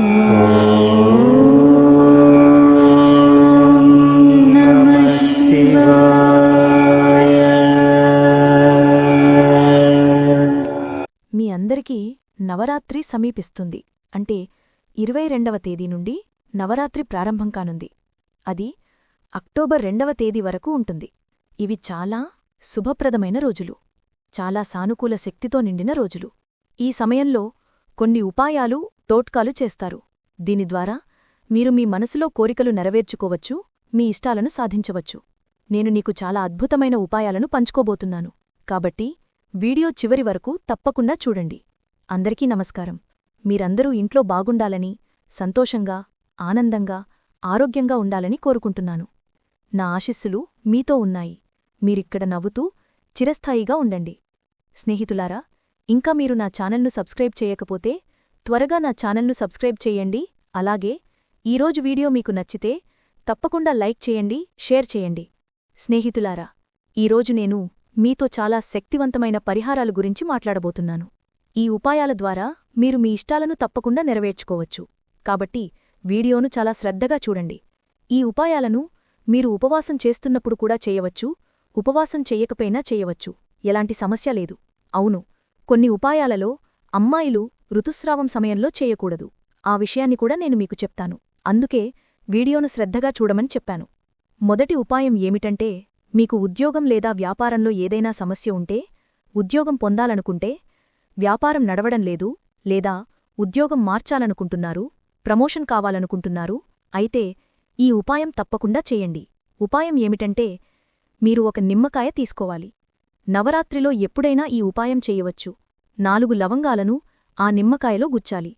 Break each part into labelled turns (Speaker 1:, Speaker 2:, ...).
Speaker 1: మీ అందరికీ నవరాత్రి సమీపిస్తుంది. అంటే ఇరవై రెండవ తేదీ నుండి నవరాత్రి ప్రారంభం కానుంది. అది అక్టోబర్ రెండవ తేదీ వరకు ఉంటుంది. ఇవి చాలా శుభప్రదమైన రోజులు. చాలా సానుకూల శక్తితో నిండిన రోజులు. ఈ సమయంలో కొన్ని ఉపాయాలు టోట్కాలు చేస్తారు. దీని ద్వారా మీరు మీ మనసులో కోరికలు నెరవేర్చుకోవచ్చు మీ ఇష్టాలను సాధించవచ్చు. నేను నీకు చాలా అద్భుతమైన ఉపాయాలను పంచుకోబోతున్నాను. కాబట్టి వీడియో చివరి వరకు తప్పకుండా చూడండి. అందరికీ నమస్కారం. మీరందరూ ఇంట్లో బాగుండాలని సంతోషంగా ఆనందంగా ఆరోగ్యంగా ఉండాలని కోరుకుంటున్నాను. నా ఆశిస్సులు మీతో ఉన్నాయి. మీరిక్కడ నవ్వుతూ చిరస్థాయిగా ఉండండి. స్నేహితులారా ఇంకా మీరు నా ఛానల్ను సబ్స్క్రైబ్ చేయకపోతే త్వరగా నా ఛానల్ను సబ్స్క్రైబ్ చేయండి. అలాగే ఈరోజు వీడియో మీకు నచ్చితే తప్పకుండా లైక్ చేయండి షేర్ చేయండి. స్నేహితులారా ఈరోజు నేను మీతో చాలా శక్తివంతమైన పరిహారాలు గురించి మాట్లాడబోతున్నాను. ఈ ఉపాయాల ద్వారా మీరు మీ ఇష్టాలను తప్పకుండా నెరవేర్చుకోవచ్చు. కాబట్టి వీడియోను చాలా శ్రద్ధగా చూడండి. ఈ ఉపాయాలను మీరు ఉపవాసం చేస్తున్నప్పుడు కూడా చేయవచ్చు ఉపవాసం చెయ్యకపోయినా చేయవచ్చు. ఎలాంటి సమస్య లేదు. అవును కొన్ని ఉపాయాలలో అమ్మాయిలు ఋతుస్రావం సమయంలో చేయకూడదు. ఆ విషయాన్ని కూడా నేను మీకు చెప్తాను. అందుకే వీడియోను శ్రద్ధగా చూడమని చెప్పాను. మొదటి ఉపాయం ఏమిటంటే మీకు ఉద్యోగం లేదా వ్యాపారంలో ఏదైనా సమస్య ఉంటే ఉద్యోగం పొందాలనుకుంటే వ్యాపారం నడవడం లేదు లేదా ఉద్యోగం మార్చాలనుకుంటున్నారు ప్రమోషన్ కావాలనుకుంటున్నారు అయితే ఈ ఉపాయం తప్పకుండా చేయండి. ఉపాయం ఏమిటంటే మీరు ఒక నిమ్మకాయ తీసుకోవాలి. నవరాత్రిలో ఎప్పుడైనా ఈ ఉపాయం చేయవచ్చు. నాలుగు లవంగాలను ఆ నిమ్మకాయలో గుచ్చాలి.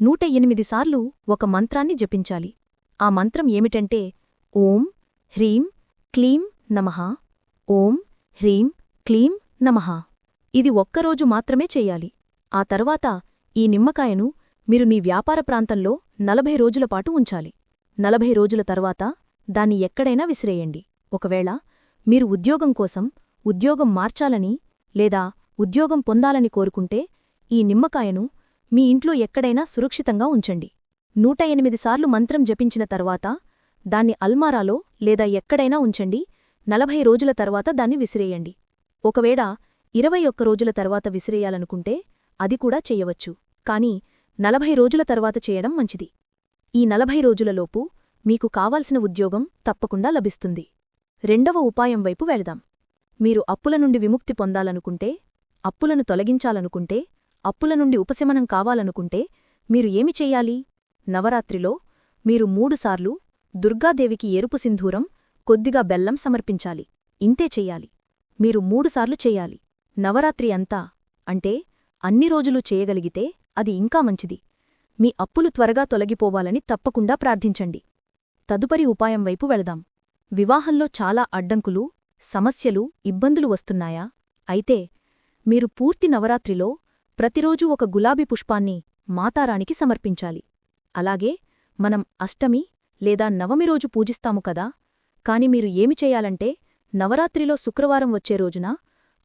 Speaker 1: నూట ఎనిమిది సార్లు ఒక మంత్రాన్ని జపించాలి. ఆ మంత్రం ఏమిటంటే ఓం హ్రీం క్లీం నమః. ఓం హ్రీం క్లీం నమః. ఇది ఒక్కరోజు మాత్రమే చెయ్యాలి ఆ తర్వాత ఈ నిమ్మకాయను మీరు మీ వ్యాపార ప్రాంతంలో నలభై రోజులపాటు ఉంచాలి. నలభై రోజుల తర్వాత దాన్ని ఎక్కడైనా విసిరేయండి. ఒకవేళ మీరు ఉద్యోగం కోసం ఉద్యోగం మార్చాలని లేదా ఉద్యోగం పొందాలని కోరుకుంటే ఈ నిమ్మకాయను మీ ఇంట్లో ఎక్కడైనా సురక్షితంగా ఉంచండి. నూట ఎనిమిది సార్లు మంత్రం జపించిన తర్వాత దాన్ని అల్మారాలో లేదా ఎక్కడైనా ఉంచండి. నలభై రోజుల తర్వాత దాన్ని విసిరేయండి. ఒకవేళ ఇరవై ఒక్క రోజుల తర్వాత విసిరేయాలనుకుంటే అది కూడా చెయ్యవచ్చు కాని నలభై రోజుల తర్వాత చేయడం మంచిది. ఈ నలభై రోజులలోపు మీకు కావాల్సిన ఉద్యోగం తప్పకుండా లభిస్తుంది. రెండవ ఉపాయం వైపు వెళదాం. మీరు అప్పుల నుండి విముక్తి పొందాలనుకుంటే అప్పులను తొలగించాలనుకుంటే అప్పుల నుండి ఉపశమనం కావాలనుకుంటే మీరు ఏమి చెయ్యాలి నవరాత్రిలో మీరు మూడుసార్లు దుర్గాదేవికి ఎరుపు సింధూరం కొద్దిగా బెల్లం సమర్పించాలి. ఇంతే చెయ్యాలి మీరు మూడుసార్లు చెయ్యాలి నవరాత్రి అంతా అంటే అన్ని రోజులు చేయగలిగితే అది ఇంకా మంచిది. మీ అప్పులు త్వరగా తొలగిపోవాలని తప్పకుండా ప్రార్థించండి. తదుపరి ఉపాయం వైపు వెళదాం. వివాహంలో చాలా అడ్డంకులు సమస్యలు ఇబ్బందులు వస్తున్నాయా? అయితే మీరు పూర్తి నవరాత్రిలో ప్రతిరోజూ ఒక గులాబీ పుష్పాన్ని మాతారానికి సమర్పించాలి. అలాగే మనం అష్టమి లేదా నవమి రోజు పూజిస్తాము కదా. కాని మీరు ఏమి చేయాలంటే నవరాత్రిలో శుక్రవారం వచ్చే రోజున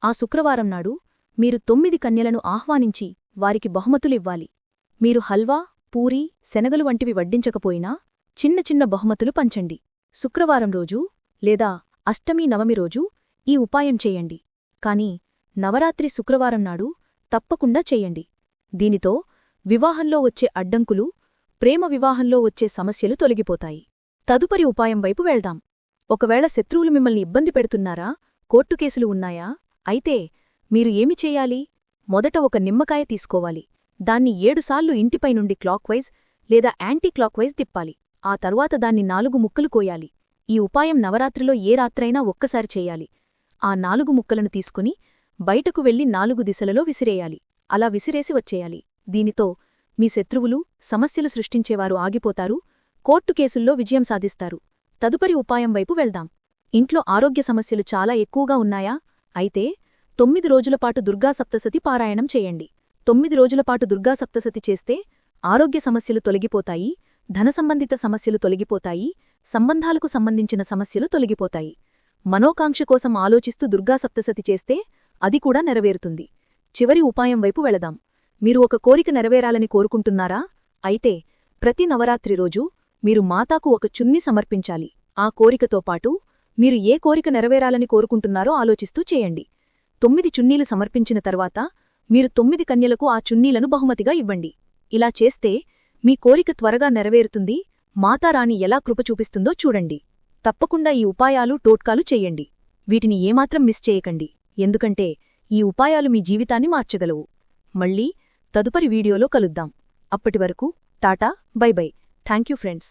Speaker 1: ఆ శుక్రవారం నాడు మీరు తొమ్మిది కన్యలను ఆహ్వానించి వారికి బహుమతులివ్వాలి మీరు హల్వా పూరీ శనగలు వంటివి వడ్డించకపోయినా చిన్న చిన్న బహుమతులు పంచండి. శుక్రవారం రోజు లేదా అష్టమి నవమి రోజు ఈ ఉపాయం చేయండి. కాని నవరాత్రి శుక్రవారం నాడు తప్పకుండా చెయ్యండి దీనితో వివాహంలో వచ్చే అడ్డంకులు ప్రేమ వివాహంలో వచ్చే సమస్యలు తొలగిపోతాయి. తదుపరి ఉపాయం వైపు వెళ్దాం. ఒకవేళ శత్రువులు మిమ్మల్ని ఇబ్బంది పెడుతున్నారా కోర్టు కేసులు ఉన్నాయా? అయితే మీరు ఏమి చేయాలి? మొదట ఒక నిమ్మకాయ తీసుకోవాలి. దాన్ని ఏడుసార్లు ఇంటిపై నుండి క్లాక్వైజ్ లేదా యాంటీ క్లాక్వైజ్ తిప్పాలి. ఆ తరువాత దాన్ని నాలుగు ముక్కలు కోయాలి. ఈ ఉపాయం నవరాత్రిలో ఏ రాత్రైనా ఒక్కసారి చేయాలి. ఆ నాలుగు ముక్కలను తీసుకుని బయటకు వెళ్ళి నాలుగు దిశలలో విసిరేయాలి. అలా విసిరేసి వచ్చేయాలి. దీనితో మీ శత్రువులు సమస్యలు సృష్టించేవారు ఆగిపోతారు. కోర్టు కేసుల్లో విజయం సాధిస్తారు. తదుపరి ఉపాయం వైపు వెళ్దాం. ఇంట్లో ఆరోగ్య సమస్యలు చాలా ఎక్కువగా ఉన్నాయా? అయితే తొమ్మిది రోజులపాటు దుర్గా సప్తసతి పారాయణం చేయండి. తొమ్మిది రోజులపాటు దుర్గా సప్తసతి చేస్తే ఆరోగ్య సమస్యలు తొలగిపోతాయి ధన సంబంధిత సమస్యలు తొలగిపోతాయి సంబంధాలకు సంబంధించిన సమస్యలు తొలగిపోతాయి. మనోకాంక్ష కోసం ఆలోచిస్తూ దుర్గా సప్తసతి చేస్తే అది కూడా నెరవేరుతుంది. చివరి ఉపాయం వైపు వెళదాం. మీరు ఒక కోరిక నెరవేరాలని కోరుకుంటున్నారా? అయితే ప్రతి నవరాత్రి రోజు మీరు మాతాకు ఒక చున్ని సమర్పించాలి. ఆ కోరికతో పాటు మీరు ఏ కోరిక నెరవేరాలని కోరుకుంటున్నారో ఆలోచిస్తూ చేయండి. తొమ్మిది చున్నీలు సమర్పించిన తర్వాత మీరు తొమ్మిది కన్యలకు ఆ చున్నీలను బహుమతిగా ఇవ్వండి. ఇలా చేస్తే మీ కోరిక త్వరగా నెరవేరుతుంది. మాతారాణి ఎలా కృప చూపిస్తుందో చూడండి. తప్పకుండా ఈ ఉపాయాలు టోట్కాలు చెయ్యండి వీటిని ఏమాత్రం మిస్ చేయకండి. ఎందుకంటే ఈ ఉపాయాలు మీ జీవితాన్ని మార్చగలవు. మళ్ళీ తదుపరి వీడియోలో కలుద్దాం. అప్పటివరకు tata bye bye. Thank you friends.